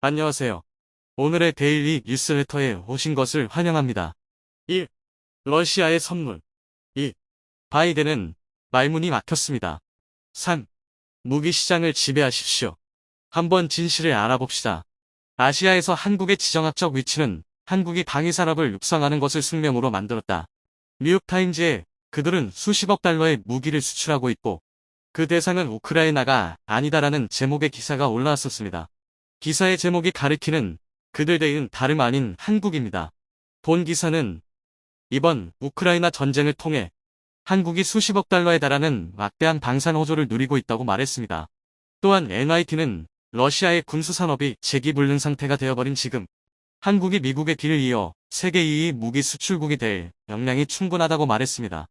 안녕하세요. 오늘의 데일리 뉴스레터에 오신 것을 환영합니다. 1. 러시아의 선물 2. 바이든은 말문이 막혔습니다. 3. 무기 시장을 지배하십시오. 한번 진실을 알아봅시다. 아시아에서 한국의 지정학적 위치는 한국이 방위 산업을 육성하는 것을 숙명으로 만들었다. 뉴욕타임즈에 그들은 수십억 달러의 무기를 수출하고 있고 그 대상은 우크라이나가 아니다라는 제목의 기사가 올라왔었습니다. 기사의 제목이 가리키는 그들 대인 다름 아닌 한국입니다. 본 기사는 이번 우크라이나 전쟁을 통해 한국이 수십억 달러에 달하는 막대한 방산 호조를 누리고 있다고 말했습니다. 또한 NYT는 러시아의 군수산업이 재기불능 상태가 되어버린 지금 한국이 미국의 뒤를 이어 세계 2위 무기 수출국이 될 역량이 충분하다고 말했습니다.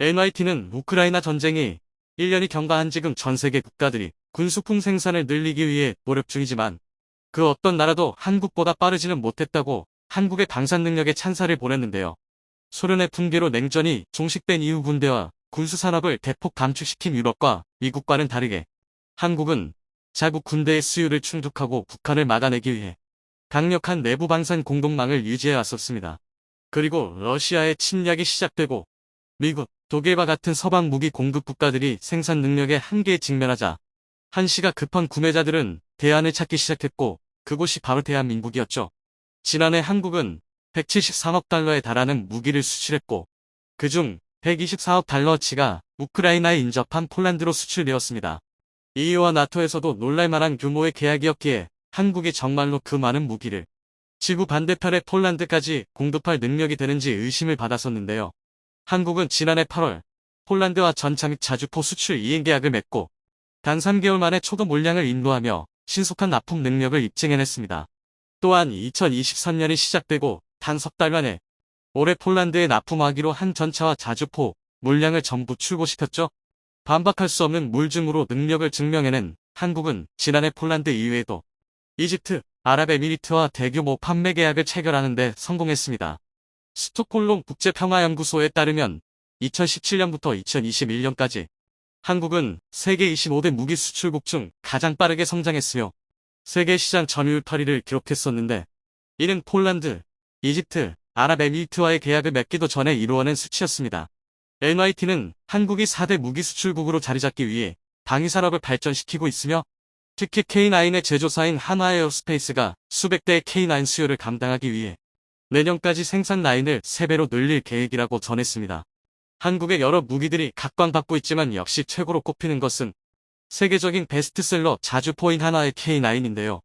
NYT는 우크라이나 전쟁이 1년이 경과한 지금 전 세계 국가들이 군수품 생산을 늘리기 위해 노력 중이지만 그 어떤 나라도 한국보다 빠르지는 못했다고 한국의 방산 능력에 찬사를 보냈는데요. 소련의 붕괴로 냉전이 종식된 이후 군대와 군수산업을 대폭 감축시킨 유럽과 미국과는 다르게 한국은 자국 군대의 수요를 충족하고 북한을 막아내기 위해 강력한 내부 방산 공동망을 유지해 왔었습니다. 그리고 러시아의 침략이 시작되고 미국, 독일과 같은 서방 무기 공급 국가들이 생산 능력의 한계에 직면하자 한시가 급한 구매자들은 대안을 찾기 시작했고 그곳이 바로 대한민국이었죠. 지난해 한국은 173억 달러에 달하는 무기를 수출했고 그중 124억 달러치가 우크라이나에 인접한 폴란드로 수출되었습니다. EU와 나토에서도 놀랄만한 규모의 계약이었기에 한국이 정말로 그 많은 무기를 지구 반대편의 폴란드까지 공급할 능력이 되는지 의심을 받았었는데요. 한국은 지난해 8월 폴란드와 전차 및 자주포 수출 이행 계약을 맺고 단 3개월 만에 초도 물량을 인도하며 신속한 납품 능력을 입증해냈습니다. 또한 2023년이 시작되고 단 석 달 만에 올해 폴란드에 납품하기로 한 전차와 자주포 물량을 전부 출고시켰죠. 반박할 수 없는 물증으로 능력을 증명해낸 한국은 지난해 폴란드 이외에도 이집트, 아랍에미리트와 대규모 판매 계약을 체결하는 데 성공했습니다. 스톡홀름 국제평화연구소에 따르면 2017년부터 2021년까지 한국은 세계 25대 무기 수출국 중 가장 빠르게 성장했으며 세계 시장 점유율 8위를 기록했었는데 이는 폴란드, 이집트, 아랍에미리트와의 계약을 맺기도 전에 이루어낸 수치였습니다. NYT는 한국이 4대 무기 수출국으로 자리잡기 위해 방위산업을 발전시키고 있으며 특히 K9의 제조사인 한화에어스페이스가 수백 대의 K9 수요를 감당하기 위해 내년까지 생산 라인을 3배로 늘릴 계획이라고 전했습니다. 한국의 여러 무기들이 각광받고 있지만 역시 최고로 꼽히는 것은 세계적인 베스트셀러 자주포인 하나의 K9인데요.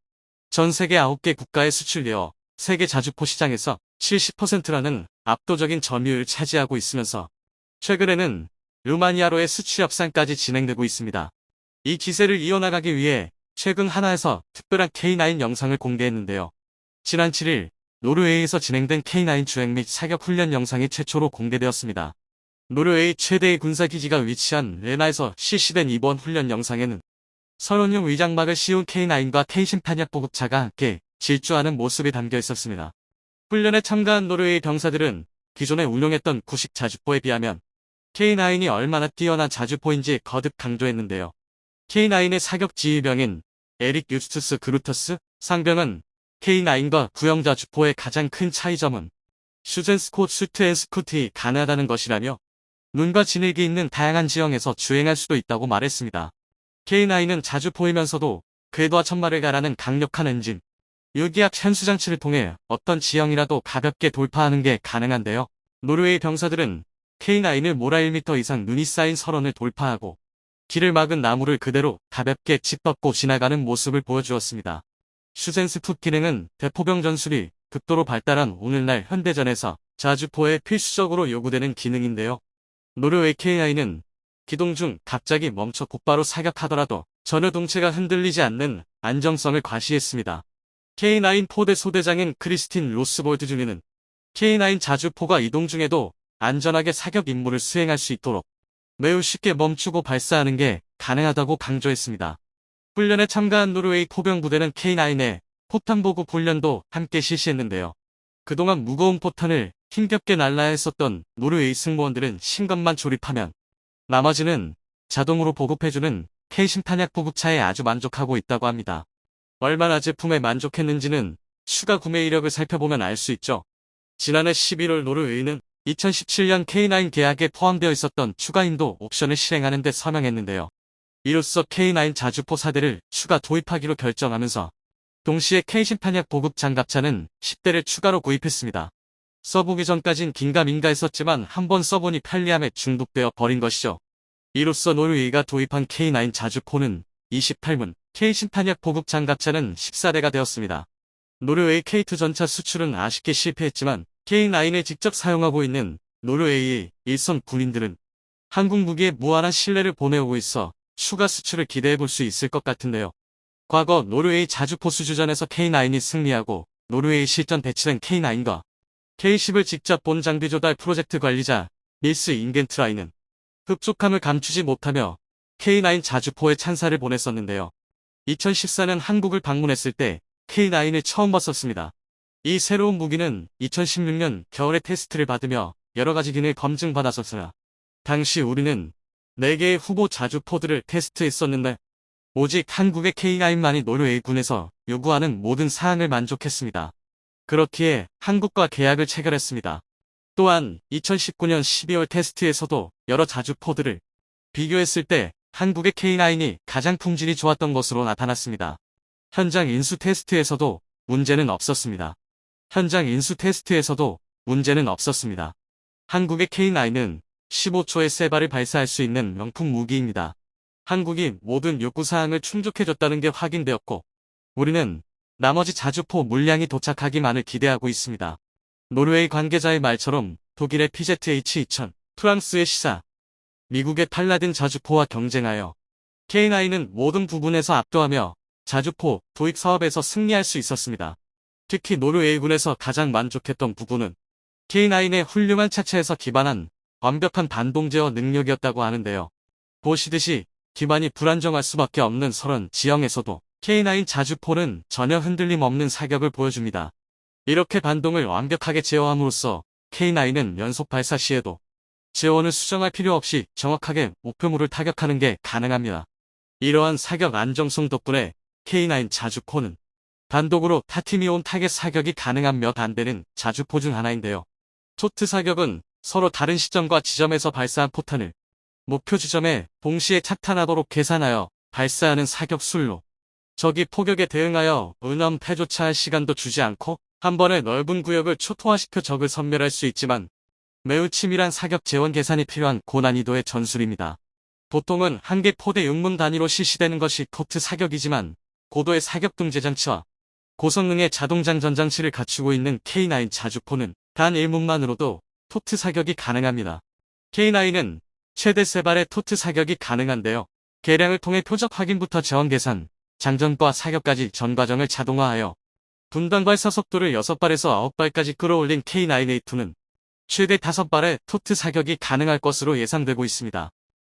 전 세계 9개 국가에 수출되어 세계 자주포 시장에서 70%라는 압도적인 점유율을 차지하고 있으면서 최근에는 루마니아로의 수출 협상까지 진행되고 있습니다. 이 기세를 이어나가기 위해 최근 하나에서 특별한 K9 영상을 공개했는데요. 지난 7일 노르웨이에서 진행된 K9 주행 및 사격 훈련 영상이 최초로 공개되었습니다. 노르웨이 최대의 군사기지가 위치한 레나에서 실시된 이번 훈련 영상에는 선원용 위장막을 씌운 K9과 K10 탄약 보급차가 함께 질주하는 모습이 담겨 있었습니다. 훈련에 참가한 노르웨이 병사들은 기존에 운용했던 구식 자주포에 비하면 K9이 얼마나 뛰어난 자주포인지 거듭 강조했는데요. K9의 사격 지휘병인 에릭 유스투스 그루터스 상병은 K9과 구형 자 주포의 가장 큰 차이점은 슈젠스코 슈트 앤 스쿠트이 가능하다는 것이라며 눈과 지능이 있는 다양한 지형에서 주행할 수도 있다고 말했습니다. K9은 자주 보이면서도 궤도와 천마를 가라는 강력한 엔진, 유기압 현수장치를 통해 어떤 지형이라도 가볍게 돌파하는 게 가능한데요. 노르웨이 병사들은 K9을 모라 1m 이상 눈이 쌓인 설원을 돌파하고 길을 막은 나무를 그대로 가볍게 짓밟고 지나가는 모습을 보여주었습니다. 슈젠스프 기능은 대포병 전술이 극도로 발달한 오늘날 현대전에서 자주포에 필수적으로 요구되는 기능인데요. 노르웨이 K9는 기동 중 갑자기 멈춰 곧바로 사격하더라도 전혀 동체가 흔들리지 않는 안정성을 과시했습니다. K9 포대 소대장인 크리스틴 로스볼드 중위는 K9 자주포가 이동 중에도 안전하게 사격 임무를 수행할 수 있도록 매우 쉽게 멈추고 발사하는 게 가능하다고 강조했습니다. 훈련에 참가한 노르웨이 포병 부대는 K9의 포탄 보급 훈련도 함께 실시했는데요. 그동안 무거운 포탄을 힘겹게 날라야 했었던 노르웨이 승무원들은 신관만 조립하면 나머지는 자동으로 보급해주는 K10 탄약 보급차에 아주 만족하고 있다고 합니다. 얼마나 제품에 만족했는지는 추가 구매 이력을 살펴보면 알 수 있죠. 지난해 11월 노르웨이는 2017년 K9 계약에 포함되어 있었던 추가 인도 옵션을 실행하는 데 서명했는데요. 이로써 K9 자주포 4대를 추가 도입하기로 결정하면서 동시에 K10탄약 보급 장갑차는 10대를 추가로 구입했습니다. 써보기 전까진 긴가민가 했었지만 한번 써보니 편리함에 중독되어 버린 것이죠. 이로써 노르웨이가 도입한 K9 자주포는 28문, K10탄약 보급 장갑차는 14대가 되었습니다. 노르웨이 K2 전차 수출은 아쉽게 실패했지만 K9을 직접 사용하고 있는 노르웨이의 일선 군인들은 한국 무기에 무한한 신뢰를 보내오고 있어 추가 수출을 기대해 볼 수 있을 것 같은데요. 과거 노르웨이 자주포 수주전에서 K9이 승리하고 노르웨이 실전 배치된 K9과 K10을 직접 본 장비 조달 프로젝트 관리자 밀스 인겐트라이는 흡족함을 감추지 못하며 K9 자주포에 찬사를 보냈었는데요. 2014년 한국을 방문했을 때 K9을 처음 봤었습니다. 이 새로운 무기는 2016년 겨울에 테스트를 받으며 여러가지 기능을 검증받았었으나 당시 우리는 4개의 후보 자주포들을 테스트했었는데 오직 한국의 K9만이 노르웨이 군에서 요구하는 모든 사항을 만족했습니다. 그렇기에 한국과 계약을 체결했습니다. 또한 2019년 12월 테스트에서도 여러 자주포들을 비교했을 때 한국의 K9이 가장 품질이 좋았던 것으로 나타났습니다. 현장 인수 테스트에서도 문제는 없었습니다. 현장 인수 테스트에서도 문제는 없었습니다. 한국의 K9은 15초의 세발을 발사할 수 있는 명품 무기입니다. 한국이 모든 요구사항을 충족해줬다는 게 확인되었고 우리는 나머지 자주포 물량이 도착하기만을 기대하고 있습니다. 노르웨이 관계자의 말처럼 독일의 PZH-2000, 프랑스의 시사, 미국의 팔라딘 자주포와 경쟁하여 K9은 모든 부분에서 압도하며 자주포 도입 사업에서 승리할 수 있었습니다. 특히 노르웨이군에서 가장 만족했던 부분은 K9의 훌륭한 차체에서 기반한 완벽한 반동 제어 능력이었다고 하는데요. 보시듯이 기반이 불안정할 수밖에 없는 서런 지형에서도 K9 자주포는 전혀 흔들림 없는 사격을 보여줍니다. 이렇게 반동을 완벽하게 제어함으로써 K9은 연속 발사 시에도 제어원을 수정할 필요 없이 정확하게 목표물을 타격하는 게 가능합니다. 이러한 사격 안정성 덕분에 K9 자주포는 단독으로 타티미온 타겟 사격이 가능한 몇안 되는 자주포 중 하나인데요. 토트 사격은 서로 다른 시점과 지점에서 발사한 포탄을 목표 지점에 동시에 착탄하도록 계산하여 발사하는 사격 술로 적이 포격에 대응하여 은엄 패조차 할 시간도 주지 않고 한 번에 넓은 구역을 초토화시켜 적을 섬멸할 수 있지만 매우 치밀한 사격 재원 계산이 필요한 고난이도의 전술입니다. 보통은 한 개 포대 6문 단위로 실시되는 것이 토트 사격이지만 고도의 사격 등재 장치와 고성능의 자동장 전장치를 갖추고 있는 K9 자주포는 단 1문만으로도 토트 사격이 가능합니다. K9은 최대 세발의 토트 사격이 가능한데요. 계량을 통해 표적 확인부터 저원 계산, 장전과 사격까지 전 과정을 자동화하여 분당 발사 속도를 6발에서 9발까지 끌어올린 K9A2는 최대 5발의 토트 사격이 가능할 것으로 예상되고 있습니다.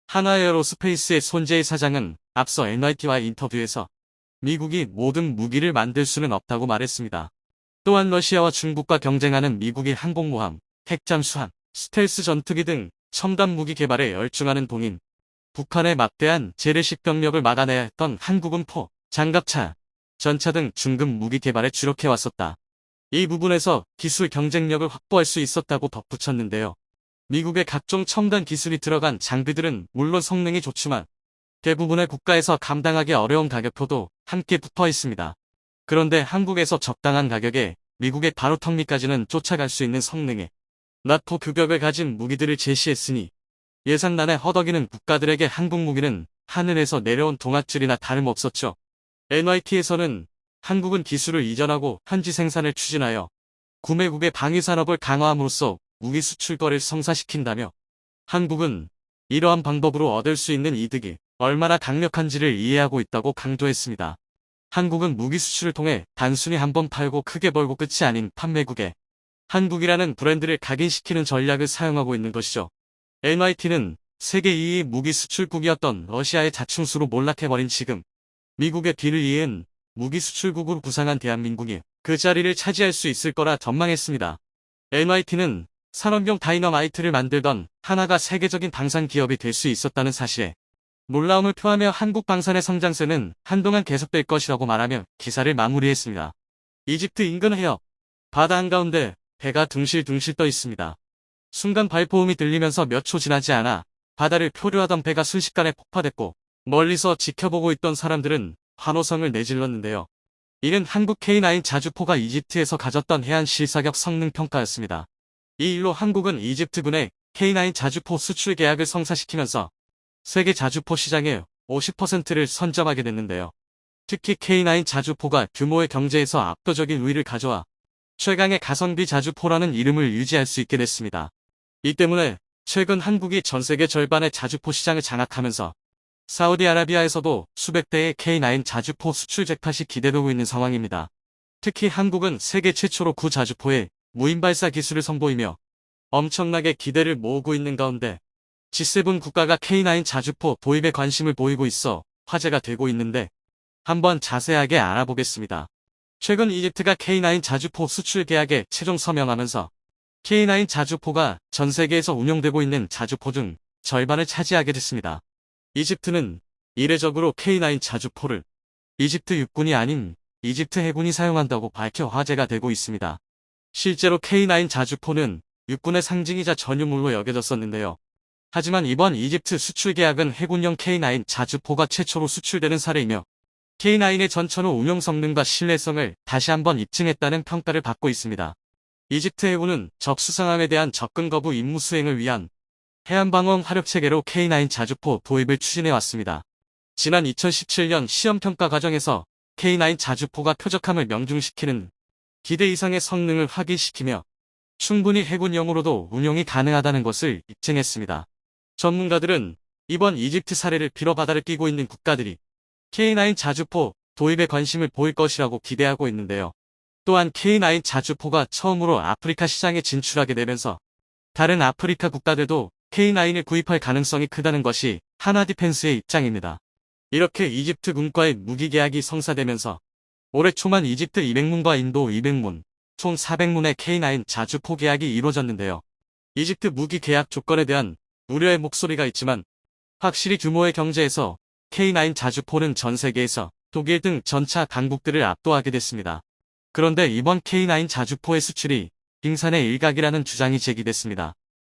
하나에어로스페이스의 손재희 사장은 앞서 NYT와 인터뷰에서 미국이 모든 무기를 만들 수는 없다고 말했습니다. 또한 러시아와 중국과 경쟁하는 미국의 항공모함, 핵잠 수함, 스텔스 전투기 등 첨단 무기 개발에 열중하는 동인 북한의 막대한 재래식 병력을 막아내야 했던 한국은 포, 장갑차, 전차 등 중급 무기 개발에 주력해왔었다. 이 부분에서 기술 경쟁력을 확보할 수 있었다고 덧붙였는데요. 미국의 각종 첨단 기술이 들어간 장비들은 물론 성능이 좋지만 대부분의 국가에서 감당하기 어려운 가격표도 함께 붙어 있습니다. 그런데 한국에서 적당한 가격에 미국의 바로 턱밑까지는 쫓아갈 수 있는 성능의 나토 규격을 가진 무기들을 제시했으니 예산난에 허덕이는 국가들에게 한국 무기는 하늘에서 내려온 동아줄이나 다름없었죠. NYT에서는 한국은 기술을 이전하고 현지 생산을 추진하여 구매국의 방위산업을 강화함으로써 무기 수출 거래를 성사시킨다며 한국은 이러한 방법으로 얻을 수 있는 이득이 얼마나 강력한지를 이해하고 있다고 강조했습니다. 한국은 무기 수출을 통해 단순히 한 번 팔고 크게 벌고 끝이 아닌 판매국에 한국이라는 브랜드를 각인시키는 전략을 사용하고 있는 것이죠. NYT는 세계 2위 무기 수출국이었던 러시아의 자충수로 몰락해버린 지금 미국의 뒤를 이은 무기 수출국으로 부상한 대한민국이 그 자리를 차지할 수 있을 거라 전망했습니다. NYT는 산업용 다이너마이트를 만들던 하나가 세계적인 방산 기업이 될 수 있었다는 사실에 놀라움을 표하며 한국 방산의 성장세는 한동안 계속될 것이라고 말하며 기사를 마무리했습니다. 이집트 인근 해역 바다 한가운데 배가 둥실둥실 떠 있습니다. 순간 발포음이 들리면서 몇 초 지나지 않아 바다를 표류하던 배가 순식간에 폭파됐고 멀리서 지켜보고 있던 사람들은 환호성을 내질렀는데요. 이는 한국 K9 자주포가 이집트에서 가졌던 해안 실사격 성능 평가였습니다. 이 일로 한국은 이집트군의 K9 자주포 수출 계약을 성사시키면서 세계 자주포 시장의 50%를 선점하게 됐는데요. 특히 K9 자주포가 규모의 경제에서 압도적인 우위를 가져와 최강의 가성비 자주포라는 이름을 유지할 수 있게 됐습니다. 이 때문에 최근 한국이 전 세계 절반의 자주포 시장을 장악하면서 사우디아라비아에서도 수백 대의 K9 자주포 수출 잭팟이 기대되고 있는 상황입니다. 특히 한국은 세계 최초로 구자주포의 무인 발사 기술을 선보이며 엄청나게 기대를 모으고 있는 가운데 G7 국가가 K9 자주포 도입에 관심을 보이고 있어 화제가 되고 있는데 한번 자세하게 알아보겠습니다. 최근 이집트가 K9 자주포 수출 계약에 최종 서명하면서 K9 자주포가 전 세계에서 운용되고 있는 자주포 중 절반을 차지하게 됐습니다. 이집트는 이례적으로 K9 자주포를 이집트 육군이 아닌 이집트 해군이 사용한다고 밝혀 화제가 되고 있습니다. 실제로 K9 자주포는 육군의 상징이자 전유물로 여겨졌었는데요. 하지만 이번 이집트 수출 계약은 해군용 K9 자주포가 최초로 수출되는 사례이며 K9의 전천후 운용 성능과 신뢰성을 다시 한번 입증했다는 평가를 받고 있습니다. 이집트 해군은 적수상함에 대한 접근 거부 임무 수행을 위한 해안방어 화력 체계로 K9 자주포 도입을 추진해 왔습니다. 지난 2017년 시험 평가 과정에서 K9 자주포가 표적함을 명중시키는 기대 이상의 성능을 확인시키며 충분히 해군용으로도 운용이 가능하다는 것을 입증했습니다. 전문가들은 이번 이집트 사례를 빌어 바다를 끼고 있는 국가들이 K9 자주포 도입에 관심을 보일 것이라고 기대하고 있는데요. 또한 K9 자주포가 처음으로 아프리카 시장에 진출하게 되면서 다른 아프리카 국가들도 K9을 구입할 가능성이 크다는 것이 하나 디펜스의 입장입니다. 이렇게 이집트 군과의 무기 계약이 성사되면서 올해 초만 이집트 200문과 인도 200문, 총 400문의 K9 자주포 계약이 이루어졌는데요. 이집트 무기 계약 조건에 대한 우려의 목소리가 있지만 확실히 규모의 경제에서 K9 자주포는 전 세계에서 독일 등 전차 강국들을 압도하게 됐습니다. 그런데 이번 K9 자주포의 수출이 빙산의 일각이라는 주장이 제기됐습니다.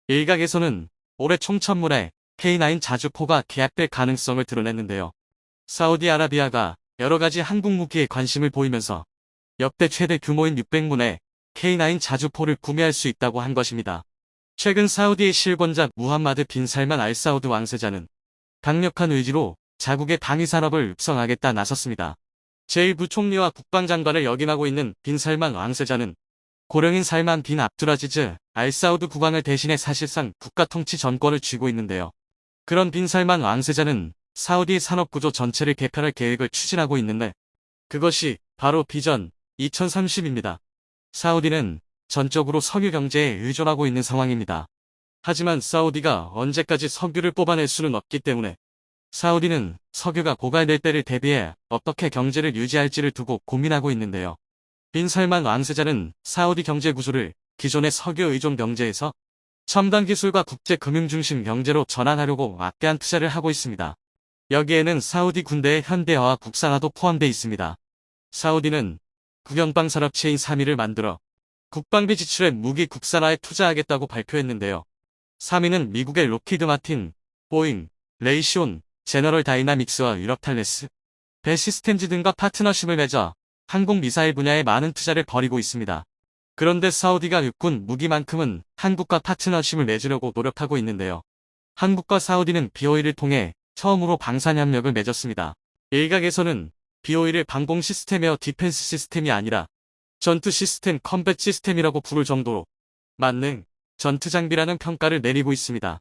일각에서는 올해 총 천문에 K9 자주포가 계약될 가능성을 드러냈는데요. 사우디아라비아가 여러가지 한국 무기에 관심을 보이면서 역대 최대 규모인 600문의 K9 자주포를 구매할 수 있다고 한 것입니다. 최근 사우디의 실권자 무함마드 빈 살만 알 사우드 왕세자는 강력한 의지로 자국의 방위 산업을 육성하겠다 나섰습니다. 제1부총리와 국방장관을 역임하고 있는 빈 살만 왕세자는 고령인 살만 빈 압두라지즈 알 사우드 국왕을 대신해 사실상 국가 통치 전권을 쥐고 있는데요. 그런 빈 살만 왕세자는 사우디 산업구조 전체를 개편할 계획을 추진하고 있는데 그것이 바로 비전 2030입니다. 사우디는 전적으로 석유 경제에 의존하고 있는 상황입니다. 하지만 사우디가 언제까지 석유를 뽑아낼 수는 없기 때문에 사우디는 석유가 고갈될 때를 대비해 어떻게 경제를 유지할지를 두고 고민하고 있는데요. 빈 살만 왕세자는 사우디 경제 구조를 기존의 석유 의존 경제에서 첨단 기술과 국제 금융 중심 경제로 전환하려고 막대한 투자를 하고 있습니다. 여기에는 사우디 군대의 현대화와 국산화도 포함되어 있습니다. 사우디는 국영방 산업체인 3위를 만들어 국방비 지출에 무기 국산화에 투자하겠다고 발표했는데요. 3위는 미국의 로키드 마틴, 보잉, 레이시온, 제너럴 다이나믹스와 유럽 탈레스, 배 시스템즈 등과 파트너십을 맺어 항공 미사일 분야에 많은 투자를 벌이고 있습니다. 그런데 사우디가 육군 무기만큼은 한국과 파트너십을 맺으려고 노력하고 있는데요. 한국과 사우디는 BOE를 통해 처음으로 방산 협력을 맺었습니다. 일각에서는 BOE를 방공 시스템이어 디펜스 시스템이 아니라 전투 시스템 컴뱃 시스템이라고 부를 정도로 만능, 전투 장비라는 평가를 내리고 있습니다.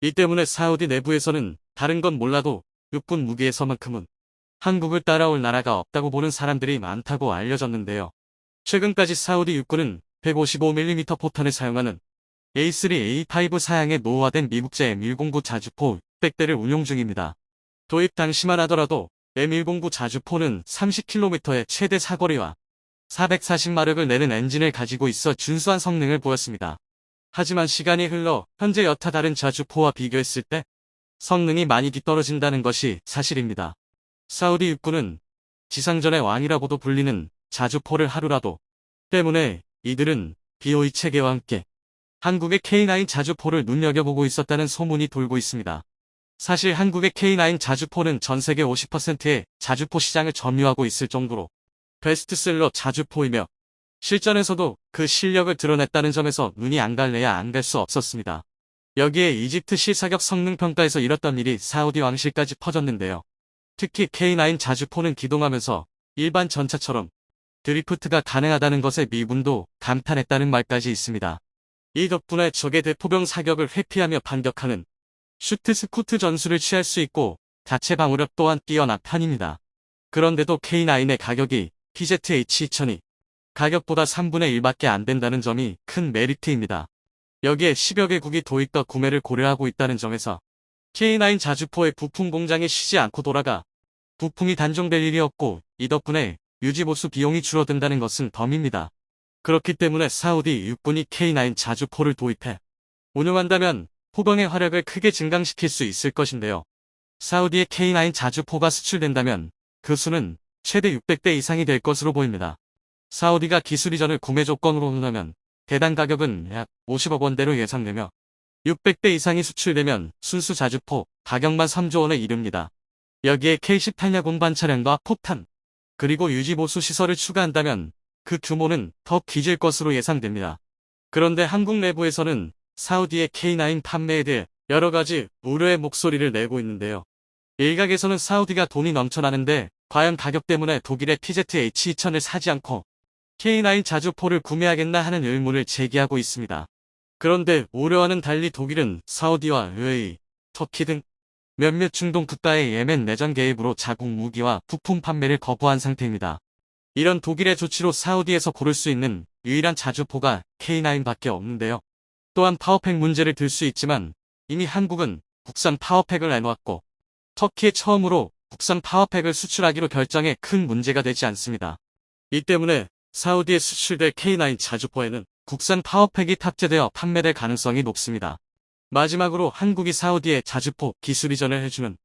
이 때문에 사우디 내부에서는 다른 건 몰라도 육군 무기에서만큼은 한국을 따라올 나라가 없다고 보는 사람들이 많다고 알려졌는데요. 최근까지 사우디 육군은 155mm 포탄을 사용하는 A3A5 사양의 노후화된 미국제 M109 자주포 600대를 운용 중입니다. 도입 당시만 하더라도 M109 자주포는 30km의 최대 사거리와 440마력을 내는 엔진을 가지고 있어 준수한 성능을 보였습니다. 하지만 시간이 흘러 현재 여타 다른 자주포와 비교했을 때 성능이 많이 뒤떨어진다는 것이 사실입니다. 사우디 육군은 지상전의 왕이라고도 불리는 자주포를 하루라도 때문에 이들은 BOE 체계와 함께 한국의 K9 자주포를 눈여겨보고 있었다는 소문이 돌고 있습니다. 사실 한국의 K9 자주포는 전 세계 50%의 자주포 시장을 점유하고 있을 정도로 베스트셀러 자주포이며 실전에서도 그 실력을 드러냈다는 점에서 눈이 안 갈래야 안 갈 수 없었습니다. 여기에 이집트 시사격 성능 평가에서 이렇던 일이 사우디 왕실까지 퍼졌는데요. 특히 K9 자주포는 기동하면서 일반 전차처럼 드리프트가 가능하다는 것에 미군도 감탄했다는 말까지 있습니다. 이 덕분에 적의 대포병 사격을 회피하며 반격하는 슈트 스쿠트 전술을 취할 수 있고 자체 방어력 또한 뛰어난 편입니다. 그런데도 K9의 가격이 PZH-2000이 가격보다 3분의 1밖에 안 된다는 점이 큰 메리트입니다. 여기에 10여 개국이 도입과 구매를 고려하고 있다는 점에서 K9 자주포의 부품 공장이 쉬지 않고 돌아가 부품이 단종될 일이 없고 이 덕분에 유지보수 비용이 줄어든다는 것은 덤입니다. 그렇기 때문에 사우디 육군이 K9 자주포를 도입해 운용한다면 포병의 화력을 크게 증강시킬 수 있을 것인데요. 사우디의 K9 자주포가 수출된다면 그 수는 최대 600대 이상이 될 것으로 보입니다. 사우디가 기술 이전을 구매 조건으로 한다면 대당 가격은 약 50억 원대로 예상되며 600대 이상이 수출되면 순수 자주포 가격만 3조 원에 이릅니다. 여기에 K18 야 공반 차량과 폭탄 그리고 유지보수 시설을 추가한다면 그 규모는 더 기질 것으로 예상됩니다. 그런데 한국 내부에서는 사우디의 K9 판매에 대해 여러 가지 우려의 목소리를 내고 있는데요. 일각에서는 사우디가 돈이 넘쳐나는데 과연 가격 때문에 독일의 PZH-2000을 사지 않고 K9 자주포를 구매하겠나 하는 의문을 제기하고 있습니다. 그런데 우려와는 달리 독일은 사우디와 UAE, 터키 등 몇몇 중동 국가의 예멘 내전 개입으로 자국 무기와 부품 판매를 거부한 상태입니다. 이런 독일의 조치로 사우디에서 고를 수 있는 유일한 자주포가 K9밖에 없는데요. 또한 파워팩 문제를 들 수 있지만 이미 한국은 국산 파워팩을 내놓았고 터키에 처음으로 국산 파워팩을 수출하기로 결정해 큰 문제가 되지 않습니다. 이 때문에 사우디에 수출될 K9 자주포에는 국산 파워팩이 탑재되어 판매될 가능성이 높습니다. 마지막으로 한국이 사우디에 자주포 기술 이전을 해주면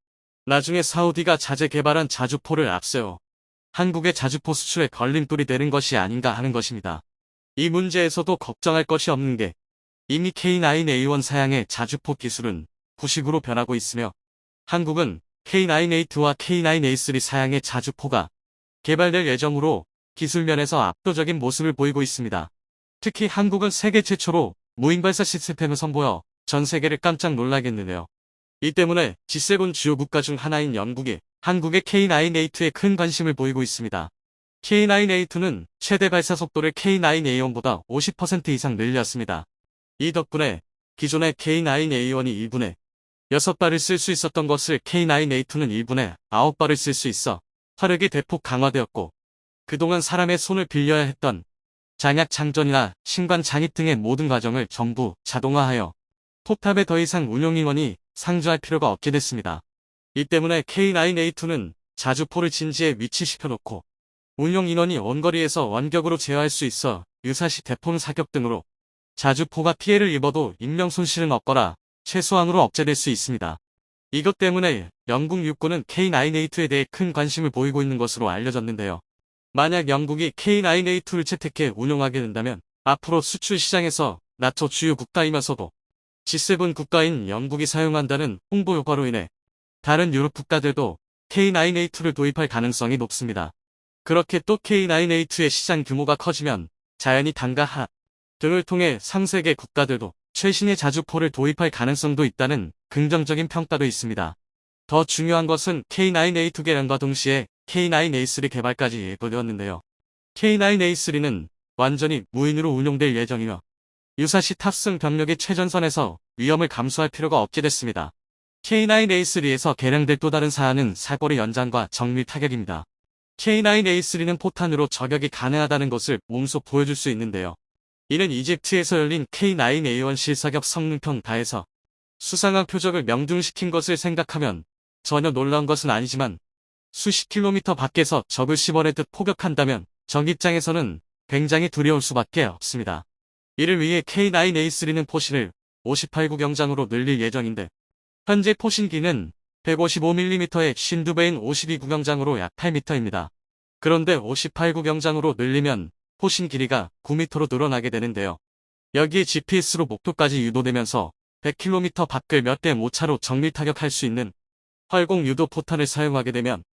나중에 사우디가 자재 개발한 자주포를 앞세워 한국의 자주포 수출에 걸림돌이 되는 것이 아닌가 하는 것입니다. 이 문제에서도 걱정할 것이 없는 게 이미 K9A1 사양의 자주포 기술은 구식으로 변하고 있으며 한국은 K9A2와 K9A3 사양의 자주포가 개발될 예정으로 기술면에서 압도적인 모습을 보이고 있습니다. 특히 한국은 세계 최초로 무인 발사 시스템을 선보여 전 세계를 깜짝 놀라겠는데요. 이 때문에 G7 주요 국가 중 하나인 영국이 한국의 K9A2에 큰 관심을 보이고 있습니다. K9A2는 최대 발사 속도를 K9A1보다 50% 이상 늘렸습니다. 이 덕분에 기존의 K9A1이 1분에 6발을 쓸 수 있었던 것을 K9A2는 1분에 9발을 쓸 수 있어 화력이 대폭 강화되었고 그동안 사람의 손을 빌려야 했던 장약 장전이나 신관 장입 등의 모든 과정을 전부 자동화하여 포탑에 더 이상 운용 인원이 상주할 필요가 없게 됐습니다. 이 때문에 K9A2는 자주포를 진지에 위치시켜놓고 운용 인원이 원거리에서 원격으로 제어할 수 있어 유사시 대폰 사격 등으로 자주포가 피해를 입어도 인명 손실은 없거나 최소한으로 억제될 수 있습니다. 이것 때문에 영국 육군은 K9A2에 대해 큰 관심을 보이고 있는 것으로 알려졌는데요. 만약 영국이 K9A2를 채택해 운용하게 된다면 앞으로 수출 시장에서 나토 주요 국가이면서도 G7 국가인 영국이 사용한다는 홍보 효과로 인해 다른 유럽 국가들도 K9A2를 도입할 가능성이 높습니다. 그렇게 또 K9A2의 시장 규모가 커지면 자연히 단가 하 등을 통해 상세계 국가들도 최신의 자주포를 도입할 가능성도 있다는 긍정적인 평가도 있습니다. 더 중요한 것은 K9A2 개량과 동시에 K9A3 개발까지 예고되었는데요. K9A3는 완전히 무인으로 운용될 예정이며 유사시 탑승 병력의 최전선에서 위험을 감수할 필요가 없게 됐습니다. K9A3에서 개량될 또 다른 사안은 사거리 연장과 정밀 타격입니다. K9A3는 포탄으로 저격이 가능하다는 것을 몸소 보여줄 수 있는데요. 이는 이집트에서 열린 K9A1 실사격 성능평가에서 수상한 표적을 명중시킨 것을 생각하면 전혀 놀라운 것은 아니지만 수십 킬로미터 밖에서 적을 씹어내듯 포격한다면 적 입장에서는 굉장히 두려울 수밖에 없습니다. 이를 위해 K9A3는 포신을 58구 경장으로 늘릴 예정인데 현재 포신기는 155mm의 신두베인 52구경장으로 약 8m입니다. 그런데 58구경장으로 늘리면 포신 길이가 9m로 늘어나게 되는데요. 여기에 GPS로 목표까지 유도되면서 100km 밖을 몇대못 차로 정밀 타격할 수 있는 활공 유도 포탄을 사용하게 되면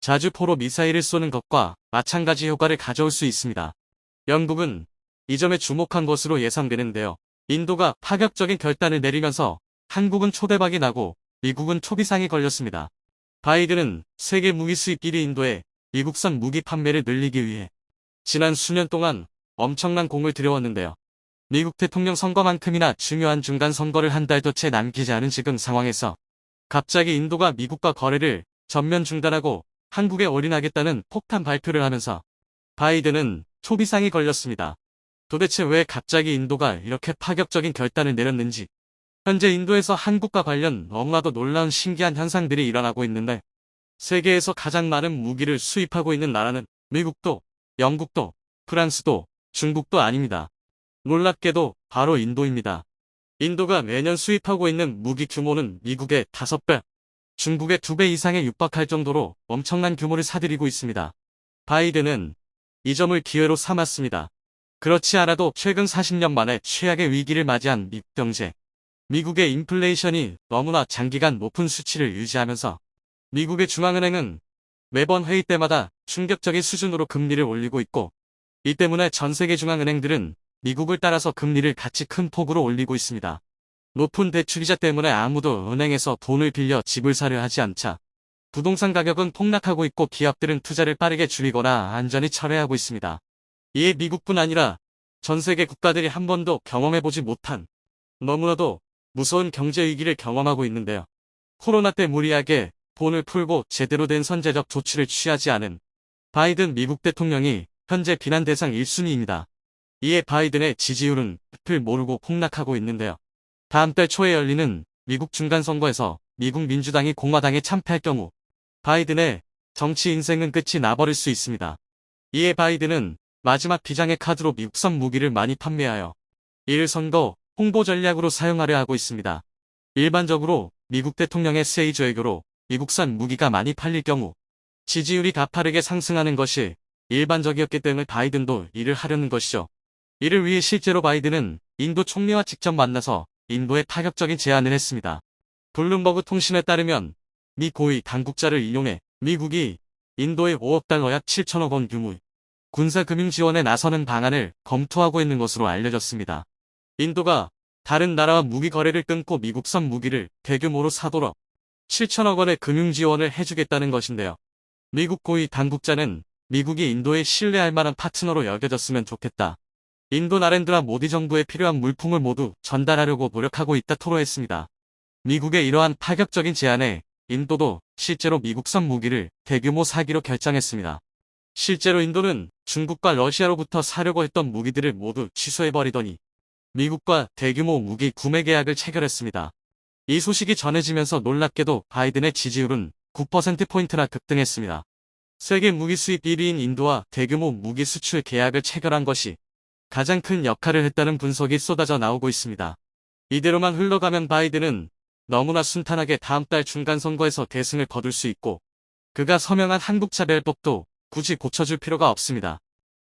자주포로 미사일을 쏘는 것과 마찬가지 효과를 가져올 수 있습니다. 영국은 이 점에 주목한 것으로 예상되는데요. 인도가 파격적인 결단을 내리면서 한국은 초대박이 나고 미국은 초비상이 걸렸습니다. 바이든은 세계 무기 수입 1위 인도에 미국산 무기 판매를 늘리기 위해 지난 수년 동안 엄청난 공을 들여왔는데요. 미국 대통령 선거만큼이나 중요한 중간 선거를 한 달도 채 남기지 않은 지금 상황에서 갑자기 인도가 미국과 거래를 전면 중단하고 한국에 올인하겠다는 폭탄 발표를 하면서 바이든은 초비상이 걸렸습니다. 도대체 왜 갑자기 인도가 이렇게 파격적인 결단을 내렸는지 현재 인도에서 한국과 관련 너무나도 놀라운 신기한 현상들이 일어나고 있는데 세계에서 가장 많은 무기를 수입하고 있는 나라는 미국도 영국도 프랑스도 중국도 아닙니다. 놀랍게도 바로 인도입니다. 인도가 매년 수입하고 있는 무기 규모는 미국의 5배, 중국의 2배 이상에 육박할 정도로 엄청난 규모를 사들이고 있습니다. 바이든은 이 점을 기회로 삼았습니다. 그렇지 않아도 최근 40년 만에 최악의 위기를 맞이한 미국 경제. 미국의 인플레이션이 너무나 장기간 높은 수치를 유지하면서 미국의 중앙은행은 매번 회의 때마다 충격적인 수준으로 금리를 올리고 있고 이 때문에 전 세계 중앙은행들은 미국을 따라서 금리를 같이 큰 폭으로 올리고 있습니다. 높은 대출이자 때문에 아무도 은행에서 돈을 빌려 집을 사려 하지 않자 부동산 가격은 폭락하고 있고 기업들은 투자를 빠르게 줄이거나 안전히 철회하고 있습니다. 이에 미국뿐 아니라 전 세계 국가들이 한 번도 경험해보지 못한 너무나도 무서운 경제 위기를 경험하고 있는데요. 코로나 때 무리하게 돈을 풀고 제대로 된 선제적 조치를 취하지 않은 바이든 미국 대통령이 현재 비난 대상 1순위입니다. 이에 바이든의 지지율은 늪을 모르고 폭락하고 있는데요. 다음 달 초에 열리는 미국 중간선거에서 미국 민주당이 공화당에 참패할 경우 바이든의 정치 인생은 끝이 나버릴 수 있습니다. 이에 바이든은 마지막 비장의 카드로 미국산 무기를 많이 판매하여 이를 선거 홍보 전략으로 사용하려 하고 있습니다. 일반적으로 미국 대통령의 세이즈 외교로 미국산 무기가 많이 팔릴 경우 지지율이 가파르게 상승하는 것이 일반적이었기 때문에 바이든도 이를 하려는 것이죠. 이를 위해 실제로 바이든은 인도 총리와 직접 만나서 인도에 파격적인 제안을 했습니다. 블룸버그 통신에 따르면 미 고위 당국자를 이용해 미국이 인도에 5억 달러 약 7천억 원 규모의 군사금융 지원에 나서는 방안을 검토하고 있는 것으로 알려졌습니다. 인도가 다른 나라와 무기 거래를 끊고 미국산 무기를 대규모로 사도록 7천억 원의 금융 지원을 해주겠다는 것인데요. 미국 고위 당국자는 미국이 인도에 신뢰할 만한 파트너로 여겨졌으면 좋겠다. 인도 나렌드라 모디 정부에 필요한 물품을 모두 전달하려고 노력하고 있다 토로했습니다. 미국의 이러한 파격적인 제안에 인도도 실제로 미국산 무기를 대규모 사기로 결정했습니다. 실제로 인도는 중국과 러시아로부터 사려고 했던 무기들을 모두 취소해버리더니 미국과 대규모 무기 구매 계약을 체결했습니다. 이 소식이 전해지면서 놀랍게도 바이든의 지지율은 9%포인트나 급등했습니다. 세계 무기 수입 1위인 인도와 대규모 무기 수출 계약을 체결한 것이 가장 큰 역할을 했다는 분석이 쏟아져 나오고 있습니다. 이대로만 흘러가면 바이든은 너무나 순탄하게 다음 달 중간 선거에서 대승을 거둘 수 있고 그가 서명한 한국차별법도 굳이 고쳐줄 필요가 없습니다.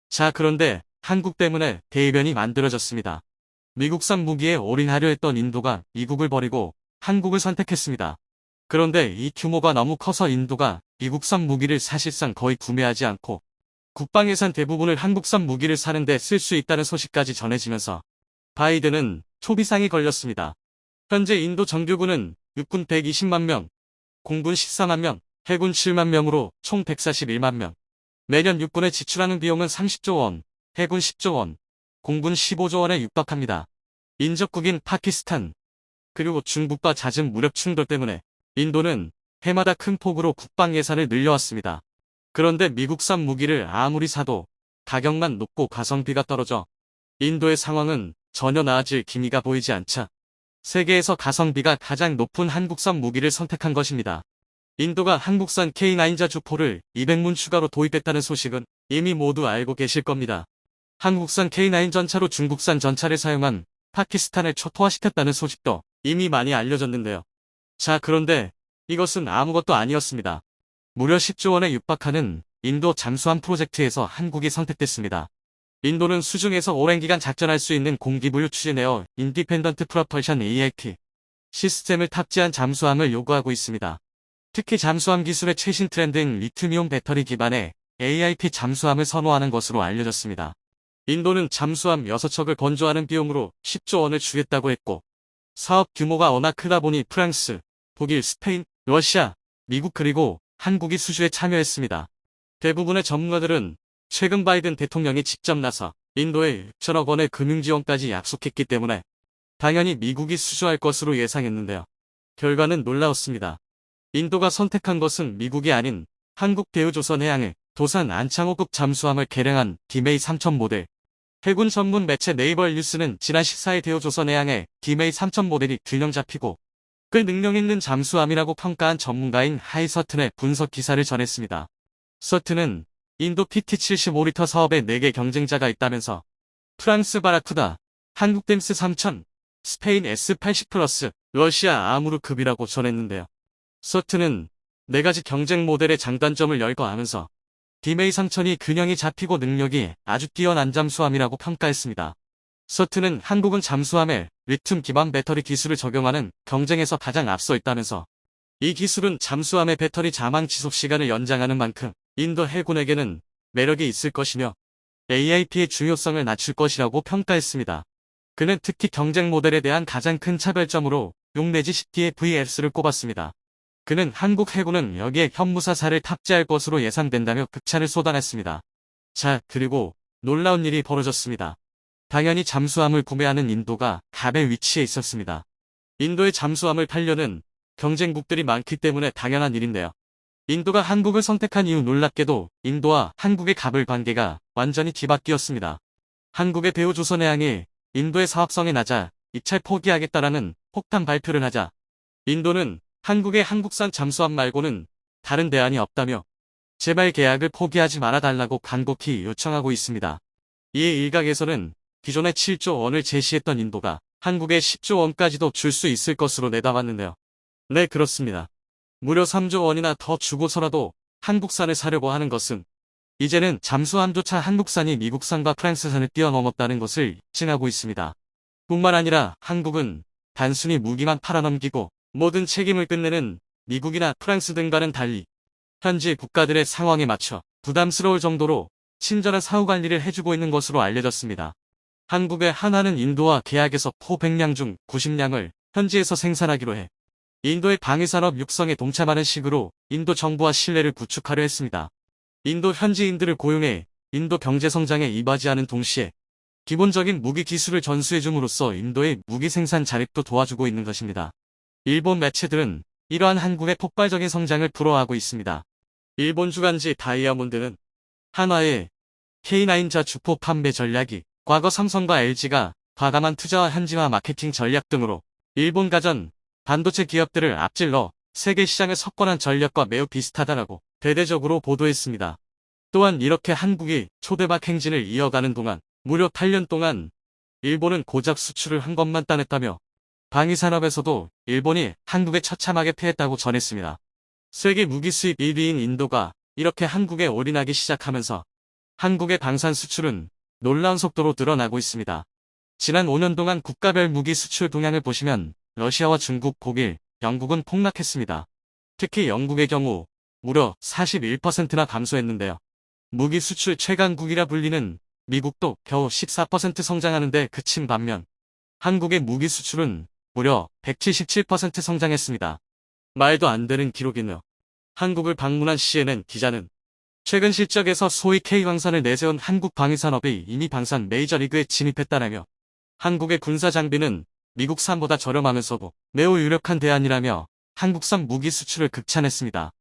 자 그런데 한국 때문에 대이변이 만들어졌습니다. 미국산 무기에 올인하려 했던 인도가 미국을 버리고 한국을 선택했습니다. 그런데 이 규모가 너무 커서 인도가 미국산 무기를 사실상 거의 구매하지 않고 국방 예산 대부분을 한국산 무기를 사는데 쓸 수 있다는 소식까지 전해지면서 바이든은 초비상이 걸렸습니다. 현재 인도 정규군은 육군 120만 명, 공군 14만 명, 해군 7만 명으로 총 141만 명. 매년 육군에 지출하는 비용은 30조 원, 해군 10조 원, 공군 15조 원에 육박합니다. 인접국인 파키스탄, 그리고 중국과 잦은 무력 충돌 때문에 인도는 해마다 큰 폭으로 국방 예산을 늘려왔습니다. 그런데 미국산 무기를 아무리 사도 가격만 높고 가성비가 떨어져 인도의 상황은 전혀 나아질 기미가 보이지 않자 세계에서 가성비가 가장 높은 한국산 무기를 선택한 것입니다. 인도가 한국산 K9 자 주포를 200문 추가로 도입했다는 소식은 이미 모두 알고 계실 겁니다. 한국산 K9 전차로 중국산 전차를 사용한 파키스탄을 초토화시켰다는 소식도 이미 많이 알려졌는데요. 자, 그런데 이것은 아무것도 아니었습니다. 무려 10조 원에 육박하는 인도 잠수함 프로젝트에서 한국이 선택됐습니다. 인도는 수중에서 오랜 기간 작전할 수 있는 공기부유 추진에어 인디펜던트 프로펄션 AIP 시스템을 탑재한 잠수함을 요구하고 있습니다. 특히 잠수함 기술의 최신 트렌드인 리튬이온 배터리 기반의 AIP 잠수함을 선호하는 것으로 알려졌습니다. 인도는 잠수함 6척을 건조하는 비용으로 10조 원을 주겠다고 했고 사업 규모가 워낙 크다 보니 프랑스, 독일, 스페인, 러시아, 미국 그리고 한국이 수주에 참여했습니다. 대부분의 전문가들은 최근 바이든 대통령이 직접 나서 인도에 6천억 원의 금융지원까지 약속했기 때문에 당연히 미국이 수주할 것으로 예상했는데요. 결과는 놀라웠습니다. 인도가 선택한 것은 미국이 아닌 한국 대우조선해양의 도산 안창호급 잠수함을 개량한 디메이 3000 모델. 해군 전문 매체 네이버 뉴스는 지난 14일 대우조선해양의 디메이 3000 모델이 균형 잡히고 꽤 능력 있는 잠수함이라고 평가한 전문가인 하이 서튼의 분석 기사를 전했습니다. 서튼은 인도 PT-75리터 사업에 4개 경쟁자가 있다면서 프랑스 바라쿠다, 한국 댐스 3000, 스페인 S80 플러스, 러시아 아무르급이라고 전했는데요. 서튼은 4가지 경쟁 모델의 장단점을 열거하면서 디메이 3000이 균형이 잡히고 능력이 아주 뛰어난 잠수함이라고 평가했습니다. 서튼은 한국은 잠수함에 리튬 기반 배터리 기술을 적용하는 경쟁에서 가장 앞서 있다면서 이 기술은 잠수함의 배터리 자망 지속 시간을 연장하는 만큼 인도 해군에게는 매력이 있을 것이며 AIP의 중요성을 낮출 것이라고 평가했습니다. 그는 특히 경쟁 모델에 대한 가장 큰 차별점으로 6 내지 10T의 VS를 꼽았습니다. 그는 한국 해군은 여기에 현무사사를 탑재할 것으로 예상된다며 극찬을 쏟아냈습니다. 자, 그리고 놀라운 일이 벌어졌습니다. 당연히 잠수함을 구매하는 인도가 갑의 위치에 있었습니다. 인도의 잠수함을 팔려는 경쟁국들이 많기 때문에 당연한 일인데요. 인도가 한국을 선택한 이후 놀랍게도 인도와 한국의 갑을 관계가 완전히 뒤바뀌었습니다. 한국의 대우조선해양이 인도의 사업성이 낮아 입찰 포기하겠다라는 폭탄 발표를 하자 인도는 한국의 한국산 잠수함 말고는 다른 대안이 없다며 제발 계약을 포기하지 말아달라고 간곡히 요청하고 있습니다. 이에 일각에서는 기존의 7조 원을 제시했던 인도가 한국에 10조 원까지도 줄 수 있을 것으로 내다봤는데요. 네, 그렇습니다. 무려 3조 원이나 더 주고서라도 한국산을 사려고 하는 것은 이제는 잠수함조차 한국산이 미국산과 프랑스산을 뛰어넘었다는 것을 입증하고 있습니다. 뿐만 아니라 한국은 단순히 무기만 팔아넘기고 모든 책임을 끝내는 미국이나 프랑스 등과는 달리 현지 국가들의 상황에 맞춰 부담스러울 정도로 친절한 사후 관리를 해주고 있는 것으로 알려졌습니다. 한국의 한화는 인도와 계약에서 포 100량 중 90량을 현지에서 생산하기로 해 인도의 방위산업 육성에 동참하는 식으로 인도 정부와 신뢰를 구축하려 했습니다. 인도 현지인들을 고용해 인도 경제 성장에 이바지하는 동시에 기본적인 무기 기술을 전수해줌으로써 인도의 무기 생산 자립도 도와주고 있는 것입니다. 일본 매체들은 이러한 한국의 폭발적인 성장을 부러워하고 있습니다. 일본 주간지 다이아몬드는 한화의 K9자 주포 판매 전략이 과거 삼성과 LG가 과감한 투자와 현지화 마케팅 전략 등으로 일본 가전 반도체 기업들을 앞질러 세계 시장을 석권한 전략과 매우 비슷하다라고 대대적으로 보도했습니다. 또한 이렇게 한국이 초대박 행진을 이어가는 동안 무려 8년 동안 일본은 고작 수출을 한 것만 따냈다며 방위산업에서도 일본이 한국에 처참하게 패했다고 전했습니다. 세계 무기 수입 1위인 인도가 이렇게 한국에 올인하기 시작하면서 한국의 방산 수출은 놀라운 속도로 늘어나고 있습니다. 지난 5년 동안 국가별 무기 수출 동향을 보시면 러시아와 중국, 독일, 영국은 폭락했습니다. 특히 영국의 경우 무려 41%나 감소했는데요. 무기 수출 최강국이라 불리는 미국도 겨우 14% 성장하는데 그친 반면 한국의 무기 수출은 무려 177% 성장했습니다. 말도 안 되는 기록이네요. 한국을 방문한 CNN 기자는 최근 실적에서 소위 K방산을 내세운 한국 방위산업이 이미 방산 메이저리그에 진입했다라며 한국의 군사 장비는 미국산보다 저렴하면서도 매우 유력한 대안이라며 한국산 무기 수출을 극찬했습니다.